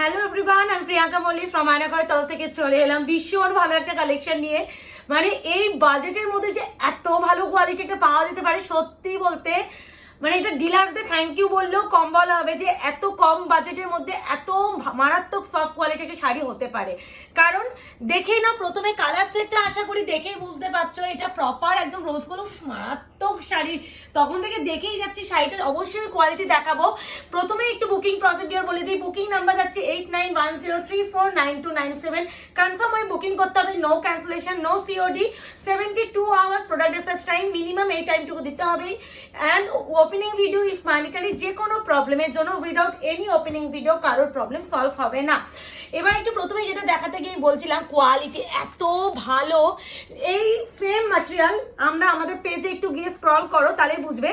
Hello everyone আমি Priyanka Mallick from আয়নাঘরের তরফ থেকে চলে এলাম। ভীষণ ভালো একটা কালেকশন নিয়ে। মানে এই বাজেটের মধ্যে যে এত ভালো কোয়ালিটি একটা পাওয়া যেতে পারে, সত্যি বলতে মানে এটা ডিলারদের থ্যাংক ইউ বললেও কম বলা হবে যে এত কম বাজেটের মধ্যে এত মারাত্মক সফট কোয়ালিটি একটা শাড়ি হতে পারে। কারণ দেখেই না, প্রথমে কালার সেটটা আশা করি দেখেই বুঝতে পারছ, এটা প্রপার একদম রোজগুলো মারাত্মক শাড়ি তখন থেকে দেখেই যাচ্ছি, শাড়িটার অবশ্যই কোয়ালিটি দেখাবো। প্রথমে একটু বুকিং প্রসিডিওর বলে দিই। বুকিং নাম্বার যাচ্ছে eight nine one zero three four nine two nine seven confirm হয়ে বুকিং করতে হবে। No cancellation no COD seventy two hours product research time minimum এই টাইমটুকু দিতে হবে। And opening video is mandatory যে কোনো প্রবলেমের জন্য। উইদাউট এনি ওপেনিং ভিডিও কারোর প্রবলেম সলভ হবে না। এবার একটু প্রথমে যেটা দেখাতে গিয়ে বলছিলাম কোয়ালিটি এত ভালো। এই সেম ম্যাটেরিয়াল আমরা আমাদের পেজে একটু গিয়ে স্ক্রল করো তাহলে বুঝবে।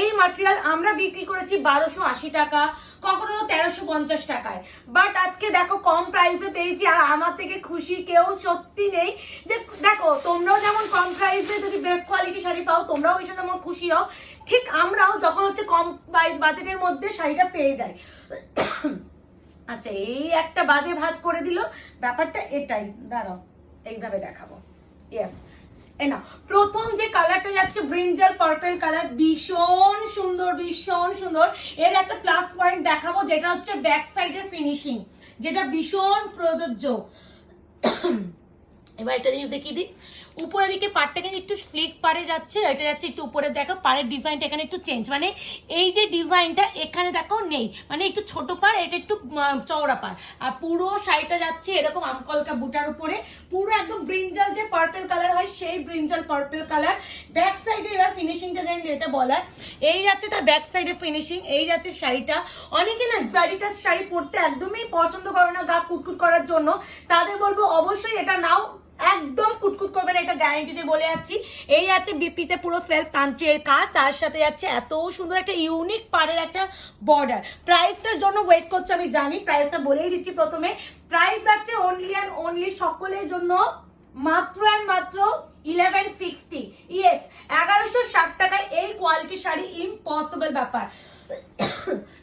এই ম্যাটেরিয়াল আমরা বিক্রি করেছি বারোশো আশি টাকা, কখনো তেরোশো পঞ্চাশ টাকায়। বাট আজকে দেখো কম প্রাইসে পেয়েছি, আর আমার থেকে খুশি কেউ সত্যি নেই। যে দেখো, তোমরাও যেমন কম প্রাইসে যদি বেস্ট কোয়ালিটি শাড়ি পাও, তোমরাও ভীষণ যেমন খুশি হও। ঠিক আমরাও যখন হচ্ছে কম বাজেটের মধ্যে শাড়িটা পেয়ে যাই। আচ্ছা এই একটা বাজে ভাজ করে দিল। ব্যাপারটা এটাই। দাঁড়াও, এইভাবে দেখাবো। ইয়েস এ না, প্রথম যে কালারটা যাচ্ছে ব্রিঞ্জাল পার্পেল কালার ভীষণ সুন্দর ভীষণ সুন্দর। এর একটা প্লাস পয়েন্ট দেখাবো, যেটা হচ্ছে ব্যাক সাইডের ফিনিশিং যেটা ভীষণ প্রযোজ্য। এবার একটা জিনিস দেখিয়ে দিই। উপরের দিকে পাড়টা কিন্তু একটু স্লিক পাড়ে যাচ্ছে, এটা যাচ্ছে একটু উপরে দেখো, পাড়ের ডিজাইনটা এখানে একটু চেঞ্জ মানে এই যে ডিজাইনটা এখানে দেখো নেই মানে একটু ছোট পাড়, এটা একটু চওড়া পাড়। আর পুরো শাড়িটা যাচ্ছে এরকম আমকলকা বুটার উপরে। পুরো একদম ব্রিঞ্জাল যে পার্পল কালার হয়, সেই ব্রিঞ্জাল পার্পল কালার ব্যাক সাইডে এবার ফিনিশিংটা জানি যেটা বলার। এই যাচ্ছে তার ব্যাক সাইডে ফিনিশিং এই যাচ্ছে শাড়িটা। অনেকে না জারিটা শাড়ি পরতে একদমই পছন্দ করে না, গা কুটকুট করার জন্য। তাদের বলব অবশ্যই এটা নাও। একদম কুটকুট করবে না, এটা গ্যারান্টি দিয়ে বলে যাচ্ছি। এই আছে বিপিতে পুরো সেলফ টানচের কাজ, তার সাথে যাচ্ছে এত সুন্দর একটা ইউনিক পাড়ের একটা বর্ডার প্রাইসটার জন্য ওয়েট করছে, আমি জানি প্রাইসটা বলেই দিচ্ছি প্রথমে। প্রাইস যাচ্ছে অনলি অ্যান্ড অনলি সকলের জন্য মাত্র অ্যান্ড মাত্র ইলেভেন সিক্সটি ইয়েস এগারোশো ষাট টাকায় এই কোয়ালিটির শাড়ি ইম্পসিবল ব্যাপার।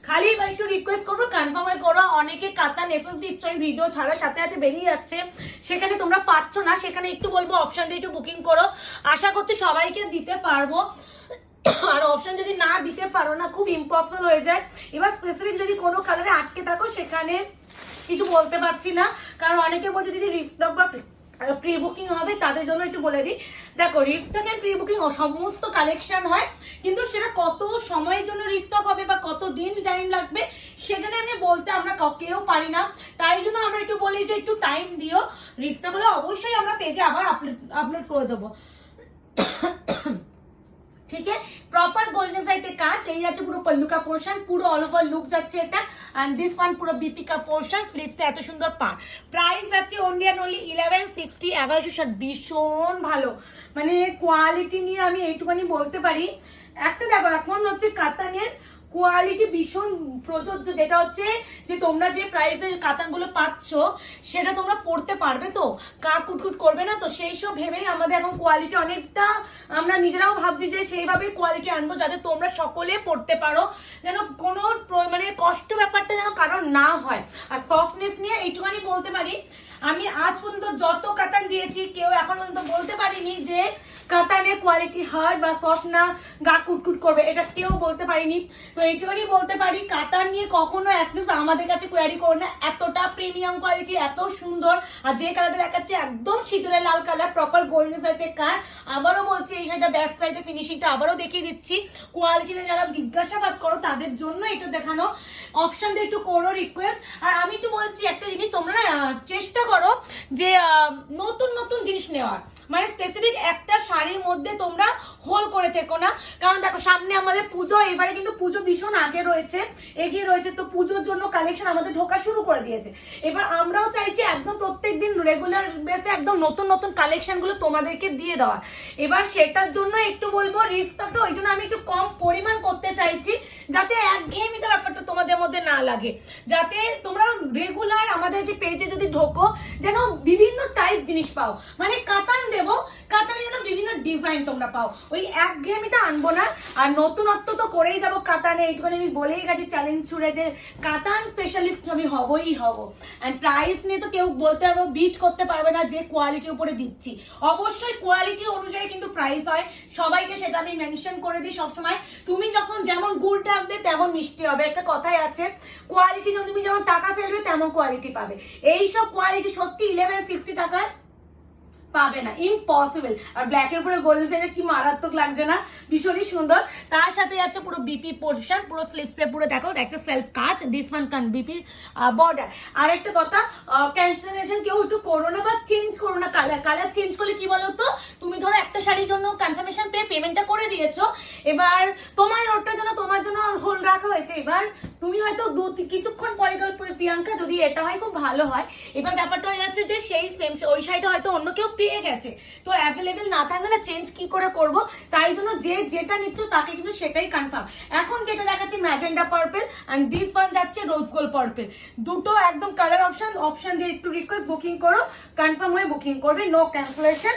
খালি এবার একটু রিকোয়েস্ট করব কনফার্ম করো, অনেকে কাতা নেফেস দিচ্ছ আমি ভিডিও ছাড়ার সাথে সাথে বেরিয়ে যাচ্ছে। সেখানে তোমরা পাচ্ছ না, সেখানে একটু বলব অপশন দিয়ে একটু বুকিং করো। আশা করছি সবাইকে দিতে পারব। আর অপশন যদি না দিতে পারো না, খুব ইম্পসিবল হয়ে যায়। এবার স্পেসিফিক যদি কোনো কালারে আটকে থাকো, সেখানে কিছু বলতে পারছি না। কারণ অনেকে বলছে, দিদি রিস্টক বা প্রি বুকিং হবে, তাদের জন্য একটু বলে দিই। দেখো রিস্টক অ্যান্ড প্রি বুকিং সমস্ত কালেকশন হয়, কিন্তু সেটা কত সময়ের জন্য রিস্টক হবে বা কত দিন টাইম লাগবে, সেটা নিয়ে আমি বলতে আমরা কেউ পারি না। তাই জন্য আমরা একটু বলি যে একটু টাইম দিও। রিস্টক হলে অবশ্যই আমরা পেজে আবার আপলোড আপলোড করে দেবো। ঠিক আছে প্রপার গোল্ডেন সাইতে কাজ এই যাচ্ছে পুরো পল্লুকা পোরশন পুরো অল ওভার লুক যাচ্ছে এটা এন্ড দিস ওয়ান পুরো বিপি কা পোর্শন স্লিপসে এত সুন্দর পা প্রাইস যাচ্ছে only and only eleven sixty এগারোশো ষাট ভীষণ ভালো মানে কোয়ালিটি নিয়ে আমি এইটুখানি বলতে পারি একটা দেখো এখন হচ্ছে কাতানের কোয়ালিটি ভীষণ প্রযোজ্য, যেটা হচ্ছে যে তোমরা যে প্রাইসের কাতানগুলো পাচ্ছ, সেটা তোমরা পড়তে পারবে তো? কা কুটকুট করবে না তো? সেই সব ভেবেই আমাদের এখন কোয়ালিটি অনেকটা, আমরা নিজেরাও ভাবছি যে সেইভাবেই কোয়ালিটি আনব যাতে তোমরা সকলে পড়তে পারো, যেন কোনো মানে কষ্ট ব্যাপারটা যেন কারণ না হয়। আর সফটনেস নিয়ে এইটুখানি বলতে পারি, আমি আজ পর্যন্ত যত কাতান দিয়েছি, কেউ এখন পর্যন্ত বলতে পারিনি যে কাতানের কোয়ালিটি হার্ড বা সফট না, গা কুটকুট করবে, এটা কেউ বলতে পারিনি। তো এইটুখানি বলতে পারি কাতান নিয়ে কখনো অ্যাটলিস্ট আমাদের কাছে কোয়ারি করো না। এতটা প্রিমিয়াম কোয়ালিটি এত সুন্দর। আর যে কালারটা দেখাচ্ছে একদম শীতলের লাল কালার প্রপার গোল্ডেন সাইতে কাজ। আবারও বলছি, এই শাড়িটা ব্যাক সাইডে ফিনিশিংটা আবারও দেখিয়ে দিচ্ছি। কোয়ালিটিতে যারা জিজ্ঞাসাবাদ করো, তাদের জন্য এটা দেখানো অপশন দিয়ে একটু করো রিকোয়েস্ট আর আমি একটু বলছি একটা জিনিস, তোমরা চেষ্টা করো যে নতুন নতুন জিনিস নেওয়ার। মানে স্পেসিফিক একটা শাড়ির মধ্যে তোমরা হোল করে থেকো না। কারণ দেখো, সামনে আমাদের পুজো, এবারে কিন্তু পুজো ভীষণ আগে রয়েছে, এগিয়ে রয়েছে, তো পুজোর জন্য কালেকশন আমাদের ঢোকা শুরু করে দিয়েছে। এবার আমরাও চাইছি একদম প্রত্যেকদিন রেগুলার বেসে একদম নতুন নতুন কালেকশনগুলো তোমাদেরকে দিয়ে দেওয়ার। এবার সেটার জন্য একটু বলব রিস্কটা ওই জন্য আমি একটু কম পরিমাণ করতে চাইছি, যাতে একঘেয়েমিতে ব্যাপারটা তোমাদের মধ্যে না লাগে। যাতে তোমরা রেগুলার আমাদের যে পেজে যদি ঢোকো, যেন বিভিন্ন টাইপ জিনিস পাও। মানে কাতান দেবো কাতানে যেন বিভিন্ন ডিজাইন তোমরা পাও। ওই একঘেয়েমিটা আনব না। আর নতুনত্ব তো করেই যাব কাতানে। এইটুখানি আমি বলেই গেছি চ্যালেঞ্জ ছুড়ে যে কাতান স্পেশালিস্ট আমি হবই হব। অ্যান্ড প্রাইস নিয়ে তো কেউ বলতে পারব বিট করতে পারবে না, যে কোয়ালিটির উপরে দিচ্ছি। অবশ্যই কোয়ালিটি অনুযায়ী কিন্তু প্রাইস হয়। সবাইকে সেটা আমি মেনশন করে দিই সবসময়। তুমি যখন যেমন গুড় রাখবে তেমন মিষ্টি হবে। একটা কথাই আছে কোয়ালিটি তুমি যেমন টাকা ফেলবে, তেমন কোয়ালিটি পাবে। এই সব কোয়ালিটি সত্যি ইলেভেন সিক্সটি টাকায় পাবে না ইম্পসিবল আর ব্ল্যাকের উপরে গোল্ডেন সাইজে কি মারাত্মক লাগছে না? ভীষণই সুন্দর। তার সাথে যাচ্ছে পুরো বিপি পোর্শন পুরো স্লিপসে পুরো, দেখো একটা সেলফ কাজ দিস ওয়ান কান বিপি বর্ডার আর একটা কথা ক্যান্সেলেশন কেউ একটু করো না বা চেঞ্জ করো না। কালার কালার চেঞ্জ করলে কি বলো তো তুমি ধরো একটা শাড়ির জন্য কনফার্মেশন পেয়ে পেমেন্টটা করে দিয়েছ। এবার তোমার ওটার জন্য তোমার জন্য হোল্ড রাখা হয়েছে। এবার তুমি হয়তো দু, কিছুক্ষণ পরে প্রিয়াঙ্কা যদি এটা হয়, খুব ভালো হয়। এবার ব্যাপারটা হয়ে যাচ্ছে যে সেই সেম ওই শাড়িটা হয়তো অন্য কেউ পেয়ে গেছে। তো অ্যাভেলেবেল না থাকলে না চেঞ্জ কি করে করব? তাই জন্য যে যেটা নিচ্ছ তাকে কিন্তু সেটাই কনফার্ম এখন যেটা দেখাচ্ছি magenta purple and this one যাচ্ছে রোজ গোল্ড পার্পল দুটো একদম কালার অপশন অপশন দিয়ে একটু রিকোয়েস্ট বুকিং করো। কনফার্ম হয়ে বুকিং করবে নো ক্যান্সেলেশন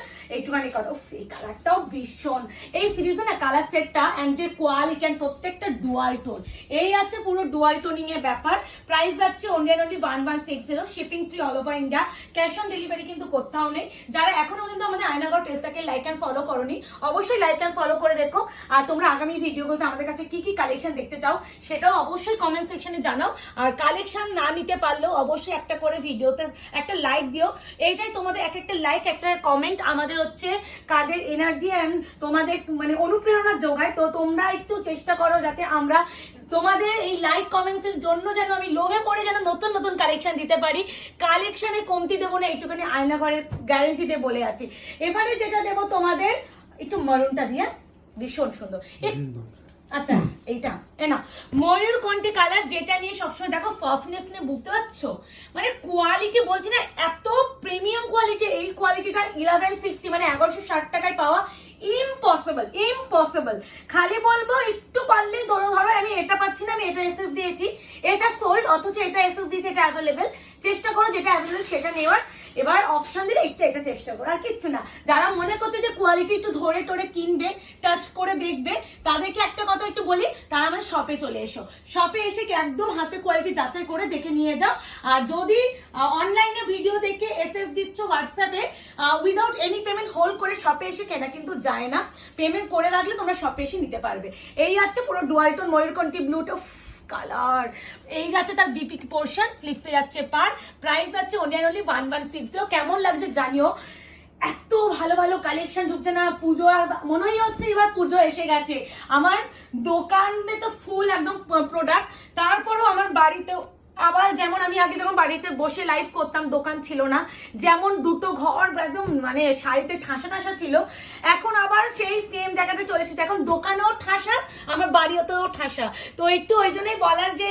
করো। এই কালারটাও ভীষণ। এই সিরিজে না কালার সেটটা অ্যান্ড যে কোয়ালিটি অ্যান্ড প্রত্যেকটা ডুয়াল টোন এই আছে পুরো ডুয়াল টোনিং এর ব্যাপার। প্রাইস যাচ্ছে only only one one six zero shipping free all over India cash on delivery কিন্তু কোথাও নেই। যারা এখনও পর্যন্ত আমাদের আয়নাগর পেজটাকে লাইক অ্যান্ড ফলো করনি, অবশ্যই লাইক অ্যান্ড ফলো করে দেখো আর তোমরা আগামী ভিডিওগুলোতে আমাদের কাছে কি কি কালেকশন দেখতে চাও, সেটাও অবশ্যই কমেন্ট সেকশনে জানাও। আর কালেকশন না নিতে পারলেও অবশ্যই একটা করে ভিডিওতে একটা লাইক দিও। এইটাই তোমাদের এক একটা লাইক একটা কমেন্ট আমাদের হচ্ছে কাজের এনার্জি অ্যান্ড তোমাদের মানে অনুপ্রেরণা যোগায়। তো তোমরা একটু চেষ্টা করো যাতে আমরা তোমাদের এই লাইক কমেন্টস এর জন্য যেন আমি লোভে পড়ে যেন নতুন নতুন কালেকশন দিতে পারি। কালেকশনে কমতি দেবো না এইটুখানি আয়নাঘরের গ্যারেন্টি দিয়ে বলে আছি। এবারে যেটা দেবো তোমাদের একটু মরুনটা দিয়ে ভীষণ সুন্দর। আচ্ছা এইটা এ না ময়ূর কণ্ঠে কালার যেটা নিয়ে সবসময় দেখো সফটনেস নিয়ে বুঝতে পারছ? মানে কোয়ালিটি বলছি না এত প্রিমিয়াম কোয়ালিটি এই কোয়ালিটিটা ইলেভেন সিক্সটি মানে এগারোশো ষাট টাকায় পাওয়া ইম্পসিবল ইম্পসিবল খালি বলব একটু পারলেই ধরো ধরো আমি এটা পাচ্ছি না আমি এটা এসএস দিয়েছি এটা সোল্ড অথচ এটা এসএস যেটা এটা অ্যাভেলেবেল চেষ্টা করো যেটা অ্যাভেলেবেল সেটা নেওয়ার। এবার অপশন দিলে একটু এটা চেষ্টা করো, আর কিচ্ছু না। যারা মনে করছে যে কোয়ালিটি একটু ধরে টরে কিনবে টাচ করে দেখবে, তাদেরকে একটা কথা একটু বলি, তারা আমাদের শপে চলে এসো। শপে এসে একদম হাতে কোয়ালিটি যাচাই করে দেখে নিয়ে যাও। আর যদি অনলাইনে ভিডিও দেখে এস এস দিচ্ছ হোয়াটসঅ্যাপে উইদাউট এনি পেমেন্ট হোল্ড করে শপে এসে কেনা কিন্তু যায় না। পেমেন্ট করে রাখলে তোমরা শপে এসে নিতে পারবে। এই যাচ্ছে পুরো ডুয়ালটন ময়ূরকণ্ঠী ব্লুটো কালার। এই যাচ্ছে তার বিপি পোর্শন স্লিপসে যাচ্ছে পার। প্রাইস যাচ্ছে only only one one six zero কেমন লাগছে জানিও। এত ভালো ভালো কালেকশন ঢুকছে না। পুজো আর মনেই হচ্ছে এবার পুজো এসে গেছে। আমার দোকানে তো ফুল একদম প্রোডাক্ট তারপরও আমার বাড়িতেও আবার যেমন আমি আগে যখন বাড়িতে বসে লাইভ করতাম, দোকান ছিল না, যেমন দুটো ঘর একদম মানে শাড়িতে ঠাসা ঠাসা ছিল, এখন আবার সেই সেম জায়গাতে চলে এসেছে। এখন দোকানেও ঠাসা, আমার বাড়িতেও ঠাসা। তো একটু ওই জন্যই বলার যে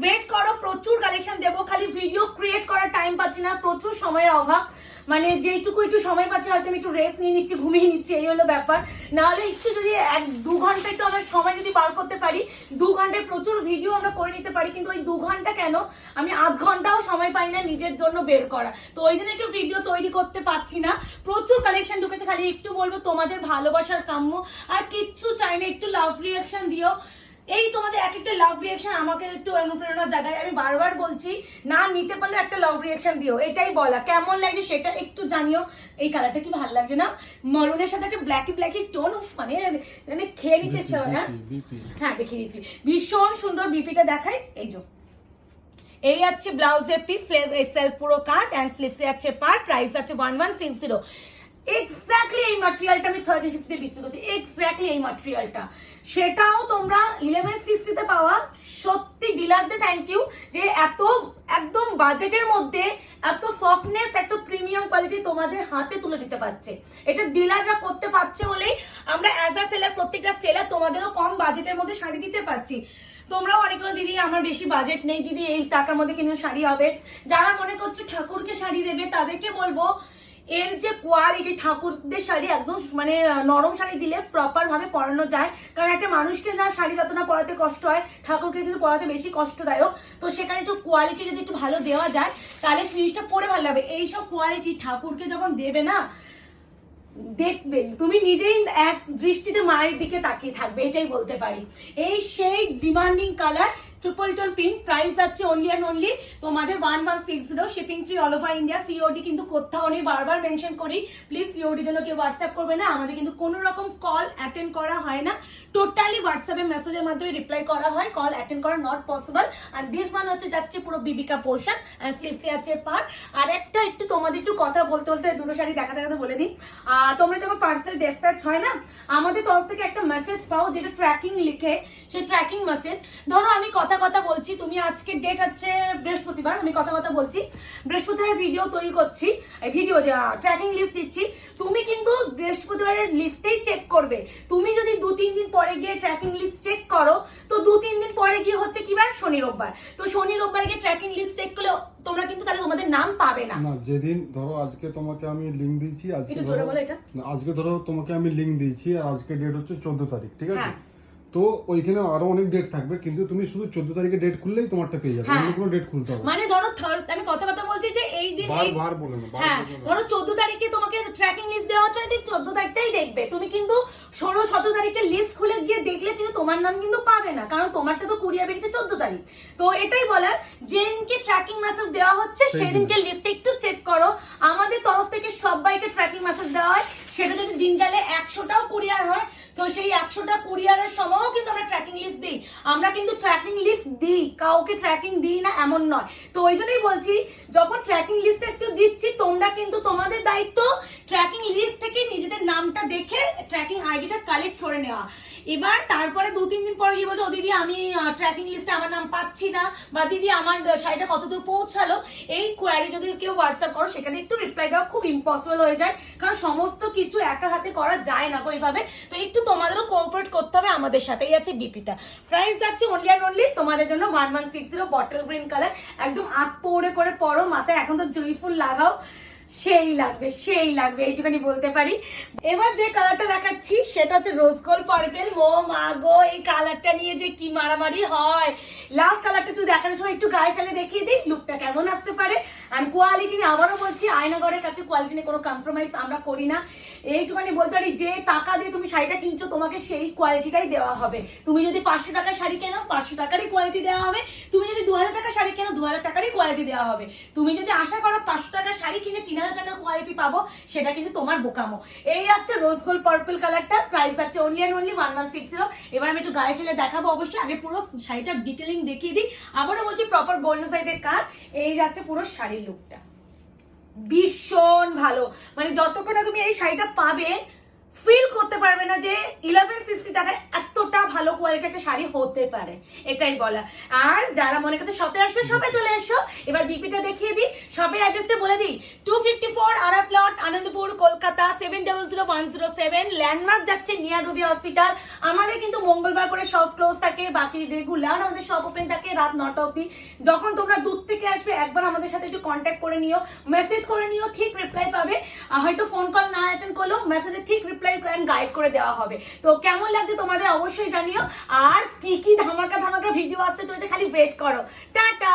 ওয়েট করো, প্রচুর কালেকশন দেবো, খালি ভিডিও ক্রিয়েট করার টাইম পাচ্ছি না, প্রচুর সময়ের অভাব। মানে যেটুকু একটু সময় পাচ্ছি, হয়তো আমি একটু রেস্ট নিয়ে নিচ্ছি, ঘুমিয়ে নিচ্ছি, এই হলো ব্যাপার। নাহলে একটু যদি এক, দু ঘণ্টা একটু আমরা সময় যদি বার করতে পারি, দু ঘন্টায় প্রচুর ভিডিও আমরা করে নিতে পারি, কিন্তু ওই দু ঘণ্টা কেন? আমি আধ ঘন্টাও সময় পাই না নিজের জন্য বের করা। তো ওই জন্য একটু ভিডিও তৈরি করতে পারছি না। প্রচুর কালেকশন ঢুকেছে, খালি একটু বলব তোমাদের ভালোবাসার কাম্য। আর কিচ্ছু চাই না, একটু লাভ রিয়াকশন দিও। এই তোমাদের এক একটা লাভ রিয়েকশন আমাকে একটু অনুপ্রেরণা জাগায়। আমি বারবার বলছি না নিতে পারলে একটা লাভ রিয়াকশন দিও। এটাই বলা। কেমন লাগছে সেটা একটু জানিও। এই কালারটা কি ভালো লাগছে না? মরুনের সাথে একটা ব্ল্যাকি ব্ল্যাকি টোন মানে মানে খেয়ে নিতে হয়, হ্যাঁ দেখিয়ে দিচ্ছি। ভীষণ সুন্দর বিপিটা দেখাই এই যে। এই যাচ্ছে ব্লাউজের পিস সেলফ পুরো কাজ অ্যান্ড স্লিভসে আছে পার প্রাইস আছে one one six zero exactly এই মাটেরিয়ালটা আমি থার্টি ফিফটি বিক্রি করছি এক্স্যাক্টলি এই মাটেরিয়ালটা সেটাও তোমরা ইলেভেন সিক্সটিতে পাওয়া। সত্যি ডিলারদের থ্যাংক ইউ যে এত একদম বাজেটের মধ্যে এত সফটনেস এত প্রিমিয়াম কোয়ালিটি তোমাদের হাতে তুলে দিতে পারছে। এটা ডিলাররা করতে পারছে বলেই আমরা অ্যাজ আ সেলার প্রত্যেকটা সেলার তোমাদেরও কম বাজেটের মধ্যে শাড়ি দিতে পারছি। তোমরাও অনেকে বলো, দিদি আমার বেশি বাজেট নেই দিদি এই টাকার মধ্যে কিন্তু শাড়ি হবে। যারা মনে করছ ঠাকুরকে শাড়ি দেবে তাদেরকে বলব এর যে কোয়ালিটি ঠাকুরদের শাড়ি একদম মানে নরম শাড়ি দিলে প্রপার ভাবে পরানো যায়। কারণ একটা মানুষকে না শাড়ি যত না পরাতে কষ্ট হয়, ঠাকুরকে কিন্তু পরাতে বেশি কষ্টদায়ক। তো সেখানে একটু কোয়ালিটি যদি একটু ভালো দেওয়া যায়, তাহলে জিনিসটা পরে ভালো লাগবে। এইসব কোয়ালিটি ঠাকুরকে যখন দেবে না, দেখবে, তুমি নিজেই এক দৃষ্টিতে মায়ের দিকে তাকিয়ে থাকবে, এটাই বলতে পারি। এই সেই demanding colour triple tone pink price যাচ্ছে অনলি অ্যান্ড অনলি তোমাদের one one six zero shipping free all over India COD কিন্তু কোথাও নেই, বারবার মেনশন করি প্লিজ সিওডি জন্য কেউ হোয়াটসঅ্যাপ করবে না, আমাদের কিন্তু কোনো রকম কল অ্যাটেন্ড করা হয় না টোটালি হোয়াটসঅ্যাপে মেসেজের মাধ্যমে রিপ্লাই করা হয় কল অ্যাটেন্ড করা নট পসিবল আর দিস ওয়ান হচ্ছে যাচ্ছে পুরো বিবিকা পোর্শন অ্যান্ড স্লিপসে আছে পার আর একটা একটু তোমাদের একটু কথা বলতে বলতে দুটো শাড়ি দেখা দেখাতে বলে দিই তোমরা যখন পার্সেল ডেসপ্যাচ হয় না, আমাদের তরফ থেকে একটা মেসেজ পাও, যেটা ট্র্যাকিং লিখে সেই ট্র্যাকিং মেসেজ ধরো আমি কথা কথা বলছি তুমি আজকে ডেট হচ্ছে বৃহস্পতিবার আমি কথা কথা বলছি। বৃহস্পতিবার ভিডিও তৈরি করছি ভিডিও যে ট্র্যাকিং লিস্ট দিচ্ছি। তুমি কিন্তু বৃহস্পতিবারের লিস্টেই চেক করবে। তুমি যদি দু তিন দিন পরে গিয়ে ট্র্যাকিং লিস্ট চেক করো তো দু তিন দিন পরে গিয়ে হচ্ছে কি বার? শনি রোববার। তো শনি রোববার গিয়ে ট্র্যাকিং লিস্ট চেক করলে তোমরা কিন্তু তাহলে তোমাদের নাম পাবে না। না যেদিন ধরো আজকে তোমাকে আমি লিঙ্ক দিয়েছি আজকে ধরো আজকে ধরো তোমাকে আমি লিঙ্ক দিয়েছি আর আজকে ডেট হচ্ছে চোদ্দ তারিখ ঠিক আছে? হ্যাঁ। তো ওইখানে আরও অনেক ডেট থাকবে কিন্তু তুমি শুধু চোদ্দ তারিখে ডেট খুললেই তোমারটা পেয়ে যাবে হ্যাঁ। অন্য কোনো ডেট খুলতে হবে মানে ধরো থার্স আমি কথা কথা বলছি যে এই দিন বার এই বার বলে না হ্যাঁ ধরো চোদ্দ তারিখে তোমাকে ট্র্যাকিং লিস্ট দেওয়া হচ্ছে তুমি চোদ্দ তারিখটাই দেখবে। তুমি কিন্তু ষোলো সতেরো তারিখে লিস্ট খুলে গিয়ে দেখলে কিন্তু তোমার নাম কিন্তু পাবে না কারণ তোমারটা তো কুরিয়ার বেরিয়েছে চোদ্দ তারিখ। তো এটাই বলার যে যেদিনকে ট্র্যাকিং মেসেজ দেওয়া হচ্ছে। সেদিনকে লিস্টে একটু চেক করো। আমাদের তরফ থেকে সবাইকে ট্র্যাকিং মেসেজ দেওয়া হয়। সেটা যদি দিন গেলে একশোটাও কুরিয়ার হয় তো সেই একশোটা কুরিয়ারের সময়ও কিন্তু আমরা ট্র্যাকিং লিস্ট দিই। আমরা কিন্তু ট্র্যাকিং লিস্ট দিই। কাউকে ট্র্যাকিং দিই না, এমন নয়। তো ওই জন্যই বলছি, যখন ট্র্যাকিং লিস্ট একটু দিচ্ছি, তোমরা কিন্তু তোমাদের দায়িত্ব ট্র্যাকিং লিস্ট থেকে নিজেদের নামটা দেখে ট্র্যাকিং আইডিটা কালেক্ট করে নেওয়া। এবার তারপরে দু, তিন দিন পরে গিয়ে বলছো দিদি, আমি ট্র্যাকিং লিস্টে আমার নাম পাচ্ছি না। বা, দিদি, আমার শাড়িটা কতদূর পৌঁছালো? এই কোয়ারি যদি কেউ হোয়াটসঅ্যাপ করো, সেখানে একটু রিপ্লাই দেওয়া খুব ইম্পসিবল হয়ে যায়। কারণ সমস্ত কিছু একা হাতে করা যায় না গো এইভাবে। তো একটু তোমাদেরও কোঅপারেট করতে হবে আমাদের সাথে এই আছে বিপিটা প্রাইস যাচ্ছে অনলি অ্যান্ড অনলি তোমাদের জন্য one one six zero bottle green colour একদম আত পৌড়ে করে পরো, মাথায় এখন তো জুই ফুল লাগাও। সেই লাগবে সেই লাগবে, এইটুখানি বলতে পারি। এবার যে কালারটা দেখাচ্ছি, সেটা হচ্ছে রোজ গোল্ড পার্পেল মো মা গো, এই কালারটা নিয়ে যে কি মারামারি হয়। লাস্ট কালারটা তুই দেখানোর সময় একটু গায়ে ফেলে দেখিয়ে দিই লুকটা কেমন আসতে পারে। অ্যান্ড কোয়ালিটি নিয়ে আবারও বলছি, আয়নাগরের কাছে কোয়ালিটি নিয়ে কোনো কম্প্রোমাইজ আমরা করি না। এইটুখানি বলতে পারি, যে টাকা দিয়ে তুমি শাড়িটা কিনছো, তোমাকে সেই কোয়ালিটিটাই দেওয়া হবে। তুমি যদি পাঁচশো টাকার শাড়ি কেনো, পাঁচশো টাকারই কোয়ালিটি দেওয়া হবে। তুমি যদি দু হাজার টাকার শাড়ি কেনো দু হাজার টাকারই কোয়ালিটি দেওয়া হবে। তুমি যদি আশা করো পাঁচশো টাকার শাড়ি কিনে তিন হাজার টাকার কোয়ালিটি পাবো, সেটা কিন্তু তোমার বোকামো। এই হচ্ছে রোজ গোল্ড পার্পল কালারটা প্রাইস আছে only and only one one six zero এবার আমি একটু গায়ে ফেলে দেখাবো অবশ্যই, আগে পুরো শাড়িটা ডিটেলিং দেখিয়ে দিই। আবারও বলছি প্রপার গোল্ডেন সাইডের কাজ, এই যাচ্ছে পুরো শাড়ির লুকটা ভীষণ ভালো। মানে যতক্ষণ না তুমি এই শাড়িটা পাবে ফিল করতে পারবে না যে ইলেভেন সিক্সটি টাকায় এতটা ভালো কোয়ালিটি একটা শাড়ি হতে পারে। এটাই বলা আর যারা মনে করছে শপে আসবে শপে চলে এসো। এবার বিপিটা দেখিয়ে দিই। শপের অ্যাড্রেসটা বলে দিই। টু ফিফটি ফোর আরা plot Anandapur Kolkata seven double zero one zero seven landmark যাচ্ছে নিয়ার রুবি হসপিটাল আমাদের কিন্তু মঙ্গলবার করে সব ক্লোজ থাকে, বাকি রেগুলার আমাদের সব ওপেন থাকে রাত নটা অবধি। যখন তোমরা দূর থেকে আসবে, একবার আমাদের সাথে একটু কন্ট্যাক্ট করে নিও মেসেজ করে নিও, ঠিক রিপ্লাই পাবে। হয়তো ফোন কল না অ্যাটেন্ড করলেও মেসেজে ঠিক রিপ্লাই অ্যান্ড গাইড করে দেওয়া হবে। তো কেমন লাগছে তোমাদের অবশ্যই জানিও। আর কি কি ধামাকা ধামাকা ভিডিও আসতে চলেছে, খালি ওয়েট করো। টাটা!